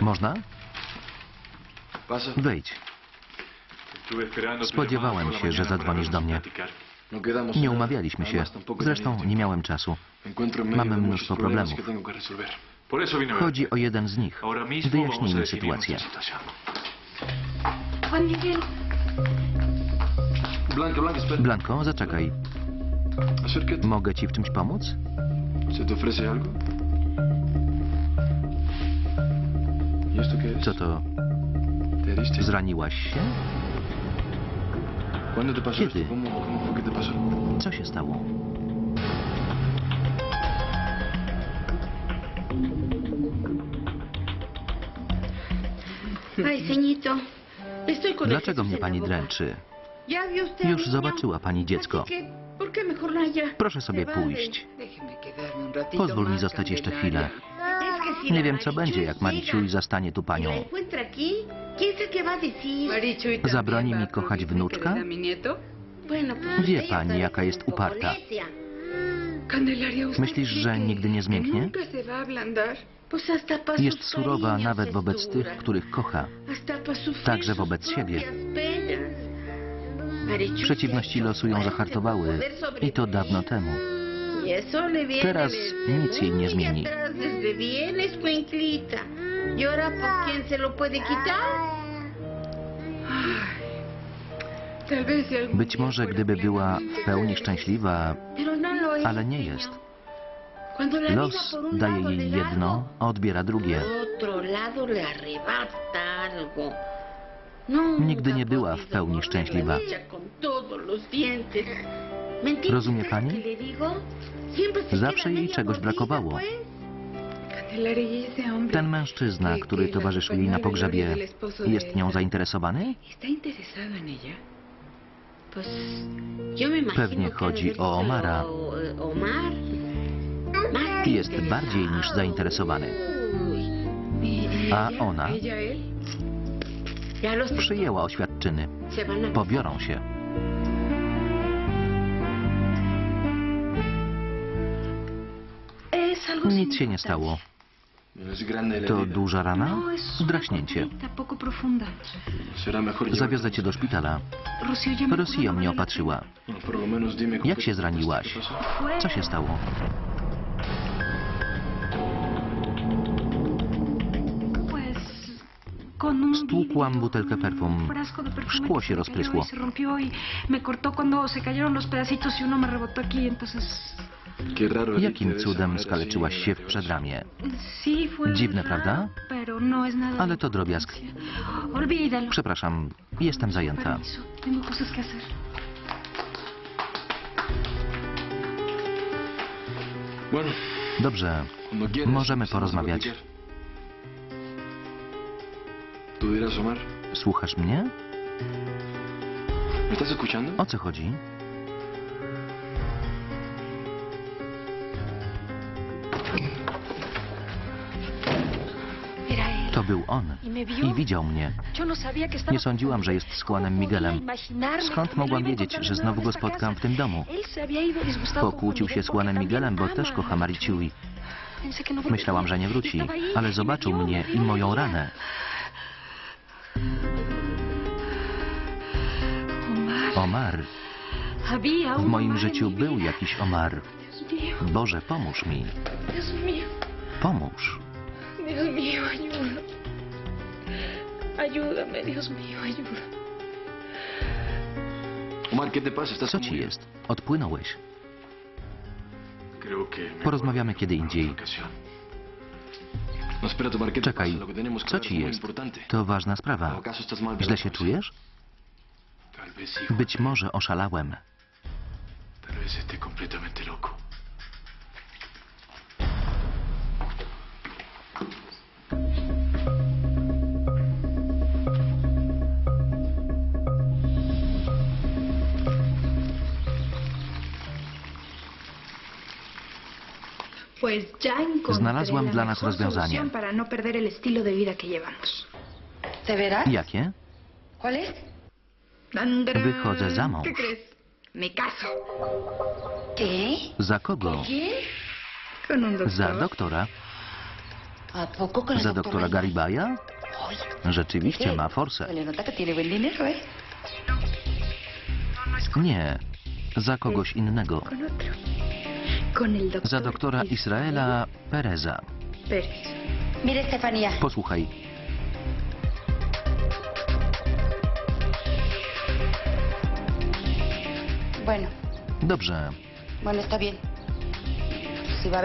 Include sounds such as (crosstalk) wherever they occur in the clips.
Można? Wejdź. Spodziewałem się, że zadzwonisz do mnie. Nie umawialiśmy się. Zresztą nie miałem czasu. Mamy mnóstwo problemów. Chodzi o jeden z nich. Wyjaśnijmy sytuację. Blanko, zaczekaj. Mogę ci w czymś pomóc? Co to? Zraniłaś się? ¿Cuándo te pasó Kiedy? Co się stało? Dlaczego mnie pani dręczy? Już zobaczyła pani dziecko. Así que, ¿por qué mejor no? Proszę sobie pójść. Pozwól mi zostać jeszcze chwilę. Nie wiem, co będzie, jak Mariciuj zastanie tu panią. Zabroni mi kochać wnuczka? Wie pani, jaka jest uparta. necia. Candelaria, ¿usted Myślisz, że nigdy nie zmięknie? Jest surowa nawet wobec tych, których kocha. Także wobec siebie. Przeciwności losu ją zahartowały i to dawno temu. Y eso le viene Teraz nic jej nie zmieni. Być może gdyby była w pełni szczęśliwa, no ale nie jest. Los daje jej jedno, a odbiera drugie. Nigdy nie była w pełni szczęśliwa. La dicha con todos los dientes. ¿Me entiende Rozumie pani? Zawsze jej czegoś brakowało. ¿y Ten mężczyzna, który towarzyszył jej na pogrzebie, jest nią zainteresowany? Pewnie chodzi o Omara. Jest bardziej niż zainteresowany. ¿Y, A ona? Przyjęła oświadczyny. Pobiorą się. Nic się nie stało. To duża rana? No, Draśnięcie. Zawiozę cię do al szpitala. Rosja no mnie opatrzyła. dime con Jak się zraniłaś? Co się stało? Stłukłam butelkę perfum. Szkło się rozprysło. Jakim cudem skaleczyłaś się w przedramię? Dziwne, prawda? No Ale to drobiazg. Przepraszam, jestem zajęta. Dobrze. Możemy porozmawiać. słuchasz mnie? O co chodzi? To był on. I widział mnie. Nie sądziłam, że jest z Juanem Miguelem. Skąd mogłam wiedzieć, że znowu go spotkam w tym domu? Pokłócił się z Juanem Miguelem, bo też kocha Mariciui. Myślałam, że nie wróci, ale zobaczył mnie i moją ranę. Omar. W moim życiu był jakiś Omar. Boże, pomóż mi. Pomóż. Dios mío, ayuda. Ayúdame, Dios mío, ayuda. Omar, ¿qué te pasa? ¿Estás Co ci jest? Odpłynąłeś. Porozmawiamy kiedy indziej. No, espérate, Omar, ¿qué te Czekaj, co ci jest? To ważna ¿O sprawa. Źle la się czujesz? Być może oszalałem. tal vez esté completamente loco. Znalazłam la dla nas rozwiązanie. solución para no perder el estilo de vida que llevamos. ¿De veras? Jakie? Dan, dan, Wychodzę za mąż. Za kogo? ¿Quién? Con un doctor. Za doktora. ¿A poco con el Za doktora? Garibaya? Ay, Rzeczywiście ¿qué? ma forsę. ¿eh? Nie, za kogoś innego. Za doktora Israela Pereza. Mire. Posłuchaj, Bueno, dobrze, bueno, está bien.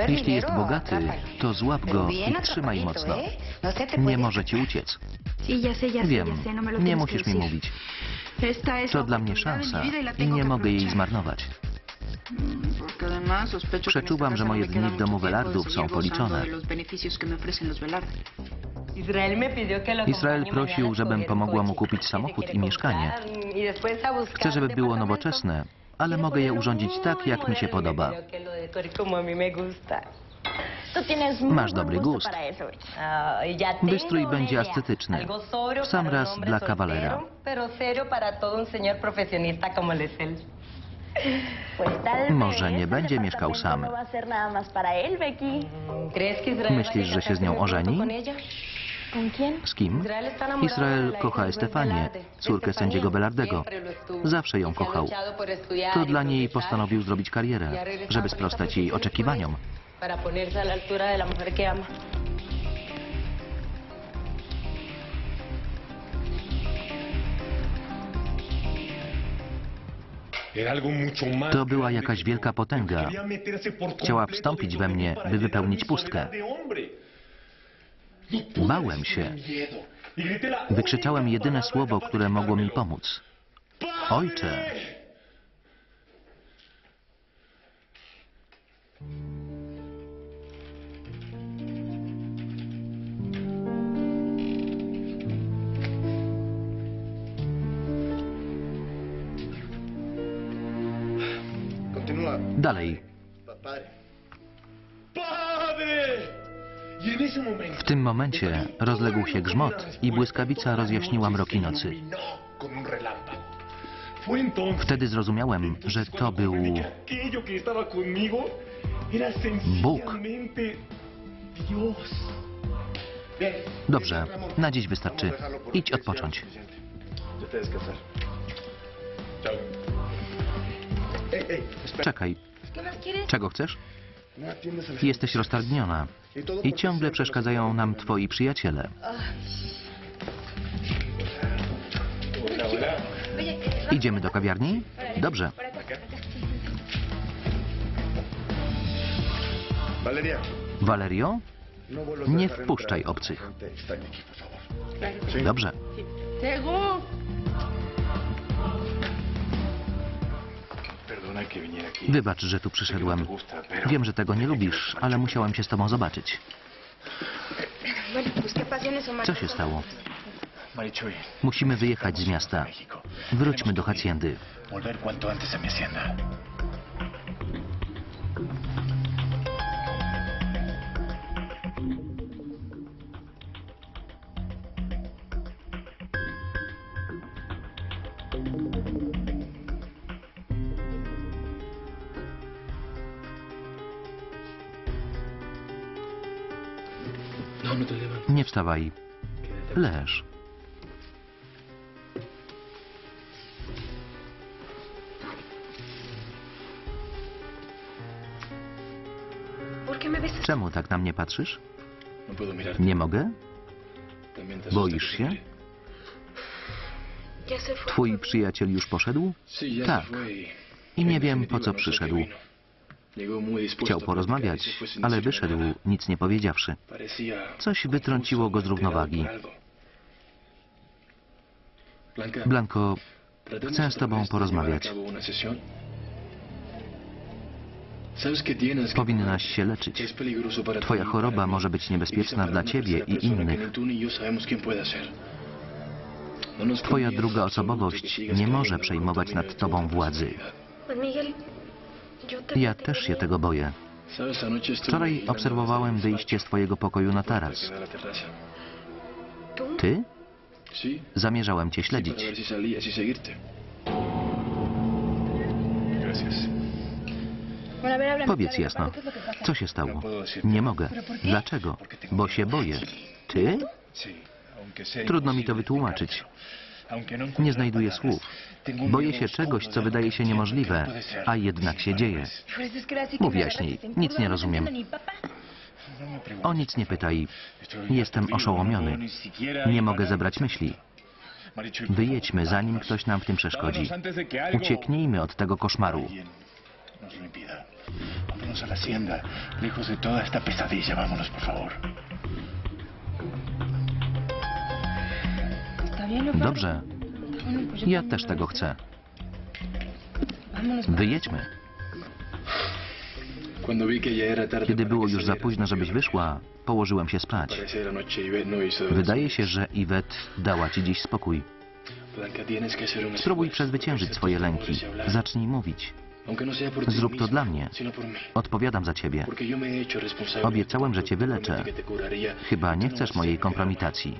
Jeśli jest bogaty, to złap go i trzymaj mocno. ¿eh? No Nie może ci uciec. Wiem, no nie musisz mi mówić. To la dla mnie szansa y i tengo nie mogę jej zmarnować. Przeczuwam, że moje dni w domu Velardów są policzone. Israel prosił, żebym pomogła mu kupić samochód i mieszkanie. Chcę, żeby było nowoczesne, ale mogę je urządzić tak, jak mi się podoba. Masz dobry gust. Wystrój będzie ascetyczny. W sam raz dla kawalera. Może nie będzie mieszkał sam. Myślisz, że się z nią ożeni? Z kim? Israel kocha Estefanię, córkę sędziego Velardego. Zawsze ją kochał. To dla niej postanowił zrobić karierę, żeby sprostać jej oczekiwaniom. To była jakaś wielka potęga. Chciała wstąpić we mnie, by wypełnić pustkę. Bałem się. Wykrzyczałem jedyne słowo, które mogło mi pomóc. Ojcze! Dalej. W tym momencie rozległ się grzmot i błyskawica rozjaśniła mroki nocy. Wtedy zrozumiałem, że to był. Bien. Dobrze, na dziś wystarczy. Idź odpocząć. Vete Czekaj, czego chcesz? No Jesteś roztargniona i ciągle przeszkadzają nam twoi przyjaciele. Idziemy do kawiarni? Dobrze. Valerio? no Nie wpuszczaj obcych. Sí. Dobrze. Wybacz, że tu przyszedłem. Wiem, że tego nie lubisz, ale musiałem się z tobą zobaczyć. Co się stało? Musimy wyjechać z miasta. Wróćmy do haciendy. Nie wstawaj. Leż. Czemu tak na mnie patrzysz? No. Nie mogę? Boisz się? Twój przyjaciel już poszedł? Tak. I nie wiem, po co przyszedł. Chciał porozmawiać, ale wyszedł, nic nie powiedziawszy. Coś wytrąciło go z równowagi. Blanko, chcę z tobą porozmawiać. powinnaś się leczyć. Twoja choroba może być niebezpieczna dla ciebie i innych. Twoja druga osobowość nie może przejmować nad tobą władzy. Ja też się tego boję. Wczoraj obserwowałem wyjście z twojego pokoju na taras. Ty? Zamierzałem cię śledzić. Powiedz jasno, co się stało? Nie mogę. Dlaczego? Bo się boję. Ty? Trudno mi to wytłumaczyć. Nie znajduję słów. Boję się czegoś, co wydaje się niemożliwe, a jednak się dzieje. Mów jaśniej, nic nie rozumiem. O nic nie pytaj. Jestem oszołomiony. Nie mogę zebrać myśli. Wyjedźmy, zanim ktoś nam w tym przeszkodzi. Ucieknijmy od tego koszmaru. Vámonos a la hacienda, lejos de toda esta pesadilla. Vámonos, por favor. Dobrze, ja też tego chcę. Wyjedźmy. Kiedy było już za późno, żebyś wyszła, położyłem się spać. Wydaje się, że Iwet dała ci dziś spokój. Spróbuj przezwyciężyć swoje lęki. Zacznij mówić. Zrób to dla mnie. Odpowiadam za ciebie. Obiecałem, że cię wyleczę. Chyba nie chcesz mojej kompromitacji.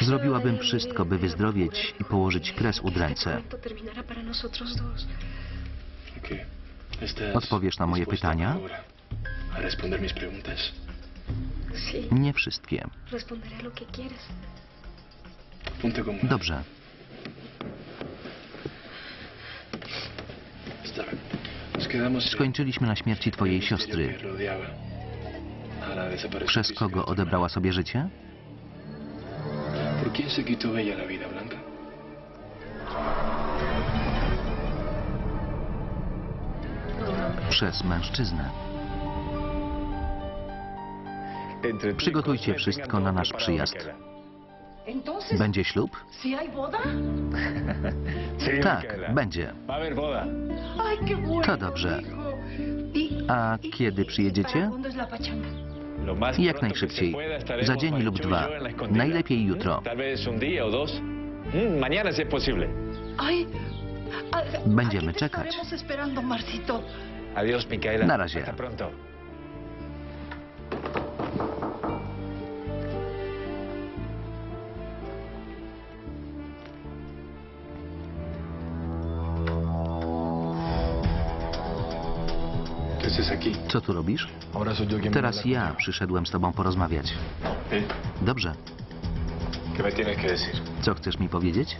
Zrobiłabym wszystko, by wyzdrowieć i położyć kres udręce. To terminara para nosotros dos. Ok. ¿Estás Odpowiesz na moje pytania? Nie wszystkie. Dobrze. Skończyliśmy na śmierci twojej siostry. Przez kogo odebrała sobie życie? Przez mężczyznę. Przygotujcie wszystko na nasz przyjazd. Będzie ślub? (laughs) Tak, będzie. To dobrze. A kiedy przyjedziecie? Jak najszybciej. Za dzień lub dwa. Najlepiej jutro. Będziemy czekać. Na razie. Co tu robisz? Teraz ja przyszedłem z tobą porozmawiać. Dobrze. Co chcesz mi powiedzieć?